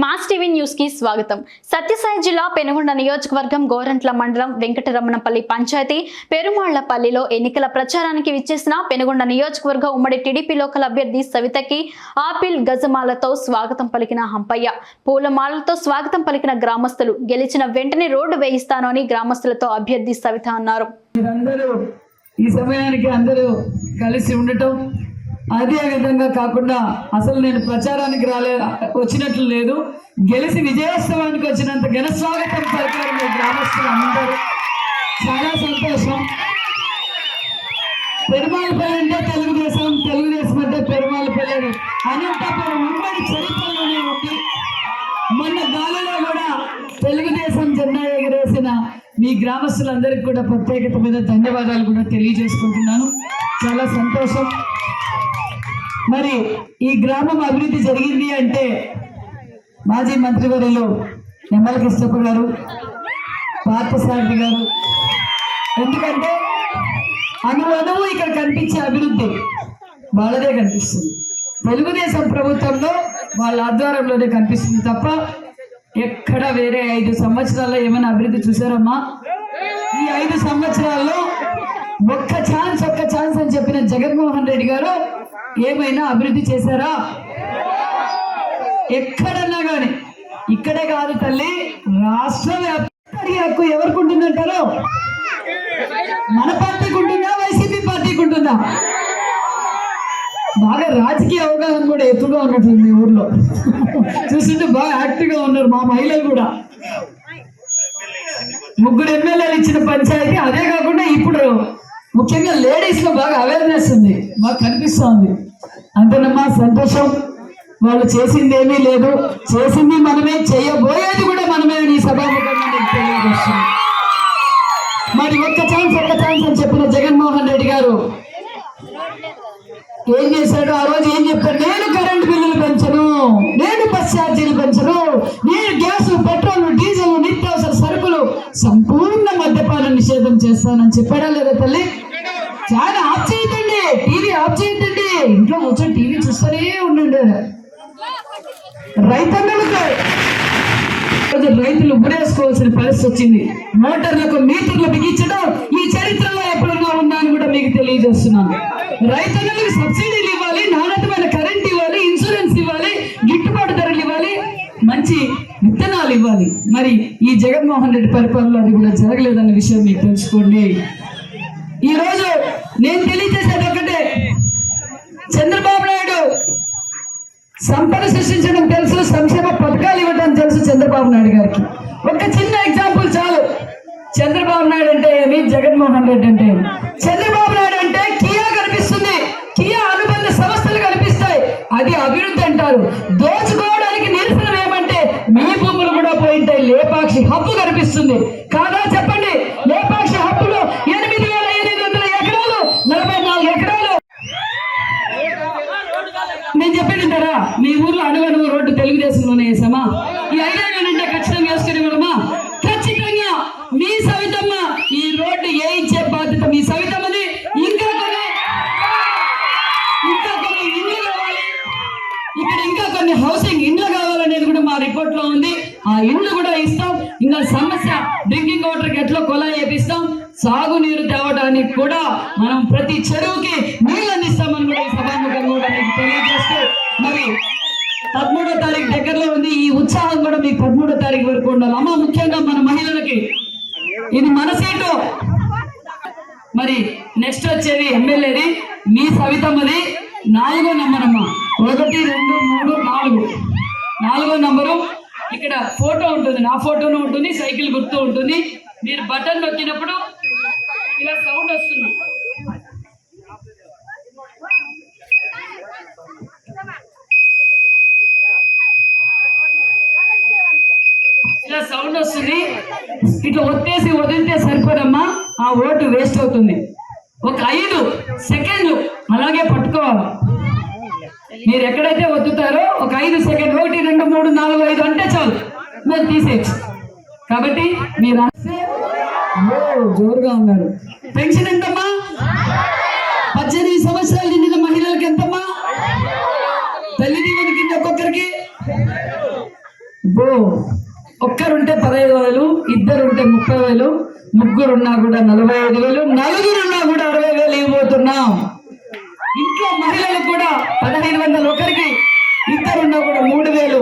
Mass TV న్యూస్కి స్వాగతం. సత్యసాయి జిల్లా పెనుగొండ నియోజకవర్గం గోరంట్ల మండలం వెంకటరమణపల్లి పంచాయతీ పెరుమాళ్ళపల్లిలో ఎన్నికల ప్రచారానికి విచ్చేసిన పెనుగొండ నియోజకవర్గ ఉమ్మడి టీడీపీ లోకల్ అభ్యర్థి సవితకి ఆపిల్ గజమాలతో స్వాగతం పలికిన హంపయ్య. పూలమాలతో స్వాగతం పలికిన గ్రామస్తులు గెలిచిన వెంటనే రోడ్డు వేయిస్తాను అని గ్రామస్తులతో అభ్యర్థి సవిత అన్నారు. ఈ సమయానికి అందరూ కలిసి ఉండటం అదే విధంగా కాకుండా అసలు నేను ప్రచారానికి రాలే వచ్చినట్లు లేదు. గెలిచి విజయోత్సవానికి వచ్చినంత ఘనస్వాగతం పలికారు మీ గ్రామస్తులు అందరూ. చాలా సంతోషం. పెరుమాళపల్లి అంటే తెలుగుదేశం తెలుగుదేశం అంటే పెరుమాళపల్లి అనంతపురం ఉమ్మడి చరిత్రలోనే ఉంది. మొన్న గాలిలో కూడా తెలుగుదేశం జెండా ఎగరేసిన మీ గ్రామస్తులందరికీ కూడా ప్రత్యేకత మీద ధన్యవాదాలు కూడా తెలియజేసుకుంటున్నాను. చాలా సంతోషం. మరి ఈ గ్రామం అభివృద్ధి జరిగింది అంటే మాజీ మంత్రివర్యులు నిమ్మల కృష్ణప్ప గారు పార్థసారథి గారు. ఎందుకంటే అనువనువు ఇక్కడ కనిపించే అభివృద్ధి వాళ్ళదే కనిపిస్తుంది. తెలుగుదేశం ప్రభుత్వంలో వాళ్ళ ఆధ్వర్యంలోనే కనిపిస్తుంది తప్ప ఎక్కడ వేరే ఐదు సంవత్సరాల్లో ఏమైనా అభివృద్ధి చూసారమ్మా ఈ ఐదు సంవత్సరాల్లో ఒక్క ఛాన్స్ ఒక్క ఛాన్స్ అని చెప్పిన జగన్మోహన్ రెడ్డి గారు ఏమైనా అభివృద్ధి చేశారా? ఎక్కడన్నా కానీ ఇక్కడే కాదు తల్లి రాష్ట్ర వ్యాప్తంగా హక్కు ఎవరికి ఉంటుందంటారు మన పార్టీకి ఉంటుందా వైసీపీ పార్టీకి ఉంటుందా బాగా రాజకీయ అవగాహన కూడా ఎక్కువగా ఉన్నట్టుంది మీ ఊర్లో. చూస్తుంటే బాగా యాక్టివ్గా ఉన్నారు మా మహిళలు కూడా. ముగ్గురు ఎమ్మెల్యేలు ఇచ్చిన పంచాయతీ అదే కాకుండా ఇప్పుడు ముఖ్యంగా లేడీస్లో బాగా అవేర్నెస్ ఉంది. మాకు కనిపిస్తా ఉంది. అంతేనమ్మా సంతోషం. వాళ్ళు చేసింది ఏమీ లేదు. చేసింది మనమే చేయబోయేది కూడా మనమే అని ఈ సభాముఖంగా మరి ఒక్క ఛాన్స్ ఒక్క ఛాన్స్ అని చెప్పిన జగన్మోహన్ రెడ్డి గారు ఏం చేశాడు ఆ రోజు ఏం చెప్పాడు నేను కరెంట్ బిల్లులు పెంచను. నేను బస్ ఛార్జీలు పెంచను. నేను గ్యాస్ పెట్రోల్ డీజిల్ నిత్యావసర సరుకులు సంపూర్ణ మద్యపాన నిషేధం చేస్తానని చెప్పాడా లేదా తల్లి? టీవీ ఇంట్లో కూర్చొని టీవీ చూస్తూనే ఉండండి. రైతన్నలకు రైతులు ఉడేసుకోవాల్సిన పరిస్థితి వచ్చింది. మోటార్లకు మీటర్లు బిగించడం ఈ చరిత్రలో ఎప్పుడన్నా ఉన్నా అని కూడా మీకు తెలియజేస్తున్నాను. రైతన్నలకు సబ్సిడీలు ఇవ్వాలి నాణ్యతమైన కరెంట్ ఇవ్వాలి ఇన్సూరెన్స్ ఇవ్వాలి గిట్టుబాటు ధరలు ఇవ్వాలి మంచి విత్తనాలు ఇవ్వాలి. మరి ఈ జగన్మోహన్ రెడ్డి పరిపాలనలో అది కూడా జరగలేదన్న విషయం మీకు తెలుసుకోండి. ఈ రోజు నేను తెలియజేసేది ఒకటే చంద్రబాబు నాయుడు సంపద సృష్టించడం తెలుసు సంక్షేమ పథకాలు ఇవ్వడం తెలుసు చంద్రబాబు నాయుడు గారికి. ఒక చిన్న ఎగ్జాంపుల్ చాలు. చంద్రబాబు నాయుడు అంటే ఏమి? జగన్మోహన్ రెడ్డి అంటే చంద్రబాబు నాయుడు అంటే కియా కనిపిస్తుంది. కియా అనుబంధ సంస్థలు కనిపిస్తాయి. అది అభివృద్ధి అంటారు. దోచుకోవడానికి నిరసన ఏమంటే మీ భూములు కూడా పోయింటాయి. లేపాక్షి హక్కు కనిపిస్తుంది. కాదా చెప్పండి? మీ ఊర్లో అడుగు రోడ్డు తెలుగుదేశంలోనే వేసామా? ఈ ఐదేళ్ళు అంటే ఖచ్చితంగా వేసుకుని ఇవ్వడమా ఖచ్చితంగా మీ సవితమ్మ ఈ రోడ్డు ఏ ఇచ్చే బాధ్యత మీ సవితమ్మది. ఇంకా కొన్ని ఇంకా కొన్ని ఇండ్లు కావాలి. ఇక్కడ ఇంకా కొన్ని హౌసింగ్ ఇండ్లు కావాలనేది కూడా మా రిపోర్ట్లో ఉంది. ఆ ఇండ్లు కూడా ఇస్తాం. ఇంకా సమస్య డ్రింకింగ్ వాటర్కి ఎట్లా కొలాయి వేపిస్తాం సాగునీరు తేవడానికి కూడా మనం ప్రతి చెరువుకి నీళ్ళు అందిస్తామని కూడా పదమూడో తారీఖు దగ్గరలో ఉంది. ఈ ఉత్సాహం కూడా మీకు పదమూడో తారీఖు వరకు ఉండాలి. అమ్మ ముఖ్యంగా మన మహిళలకి ఇది మన సీటు. మరి నెక్స్ట్ వచ్చేది ఎమ్మెల్యేది. మీ సవితమ్మది. నాలుగో నంబర్ అమ్మ. ఒకటి రెండు మూడు నాలుగు. నాలుగో నంబరు ఇక్కడ ఫోటో ఉంటుంది. నా ఫోటోను ఉంటుంది. సైకిల్ గుర్తు ఉంటుంది. మీరు బటన్ నొక్కినప్పుడు ఇలా సౌండ్ వస్తుంది ఇలా సౌండ్ వస్తుంది. ఇట్లా ఒత్తేసి వదిలితే సరిపోదమ్మా ఆ ఓటు వేస్ట్ అవుతుంది. ఒక ఐదు సెకండ్లు అలాగే పట్టుకోవాలి. మీరు ఎక్కడైతే ఒత్తుతారో ఒక ఐదు సెకండ్ ఒకటి రెండు మూడు నాలుగు ఐదు అంటే చాలు. మీరు తీసేయచ్చు. కాబట్టి మీరు జోరుగా ఉన్నారు. పెన్షన్ ఎంతమ్మా? పద్దెనిమిది సంవత్సరాలు నిండిన మహిళలకు ఎంతమ్మా? తల్లి దీవెన కింద ఒక్కొక్కరికి? బో. ఒక్కరుంటే పదహైదు వేలు ఇద్దరుంటే ముప్పై వేలు ముగ్గురున్నా కూడా నలభై ఐదు వేలు నలుగురున్నా కూడా అరవై వేలు ఇవ్వబోతున్నాం. ఇంట్లో మహిళలు కూడా పదహైదు వందలు ఒకరికి ఇద్దరున్నా కూడా మూడు వేలు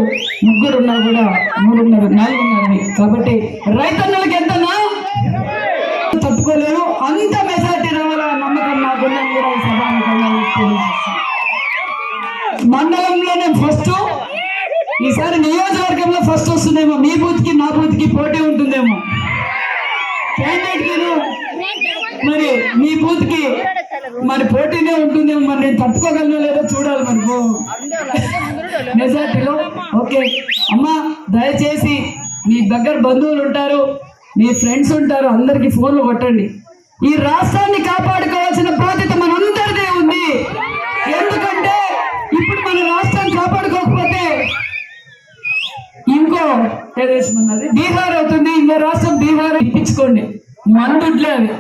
ముగ్గురున్నా కూడా మూడున్నర నాలుగున్నర కాబట్టి రైతన్నలకి ఎంతనా తప్పుకోలేరు అంత మెజార్టీ రావాలన్న నమ్మకం నాకున్నది కూడా సభాముఖంగా మండలంలోనే ఫస్ట్ ఈసారి నియోజకవర్గంలో ఫస్ట్ వస్తుందేమో మీ బూత్కి నా బూత్కి పోటీ ఉంటుందేమో. క్యాండిడేట్కి మరి మీ బూత్కి మరి పోటీనే ఉంటుందేమో మరి నేను తట్టుకోగలను లేదో చూడాలి మరి మెజార్టీలో ఓకే. అమ్మా దయచేసి మీ దగ్గర బంధువులు ఉంటారు మీ ఫ్రెండ్స్ ఉంటారు అందరికి ఫోన్లు కొట్టండి. ఈ రాష్ట్రాన్ని కాపాడుకోవాల్సిన బాధ్యత మనం రాష్ట్రం బీహార్ ఇప్పించుకోండి. మందుడ్లే అవి.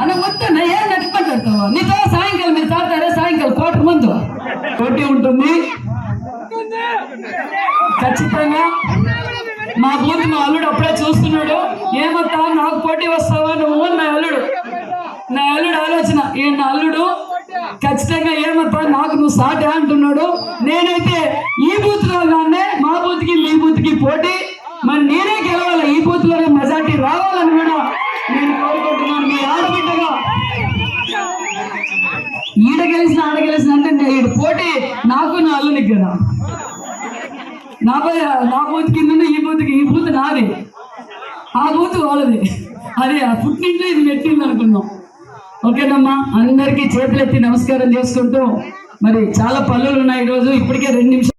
అన్న మొత్తం ఏం నట్టుకుంటావు నీతో సాయంకాలం మీరు తాగుతారా? సాయంకాలం కోట మందు. పోటీ ఉంటుంది. ఖచ్చితంగా మా బూత్ మా అల్లుడు అప్పుడే చూస్తున్నాడు. ఏమత్తా నాకు పోటీ వస్తావా? నువ్వు నా అల్లుడు. నా అల్లుడు ఆలోచన. ఏ నా అల్లుడు. ఖచ్చితంగా ఏమత్తా నాకు నువ్వు సాటే అంటున్నాడు. నేనైతే ఈ బూత్లో మా బూత్కి మీ బూత్కి పోటీ. నేనే ఈ బూత్లోనే మెజార్టీ రావాలని కూడా నేను కోరుకుంటున్నాను. మీ ఆడబిడ్డగా ఈడ గెలిచిన ఆడ గెలిచిన అంటే నేను పోటీ నాకు నా అల్లునికి కదా. నా నా బూత్ కింద ఈ బూత్కి ఈ బూత్ నాది. ఆ బూత్ వాళ్ళది. అదే ఆ పుట్టింట్లో ఇది పెట్టింది అనుకున్నాం. ఓకేనమ్మా అందరికీ చేతులెత్తి నమస్కారం చేసుకుంటూ మరి చాలా పనులు ఉన్నాయి ఈరోజు. ఇప్పటికే రెండు నిమిషాలు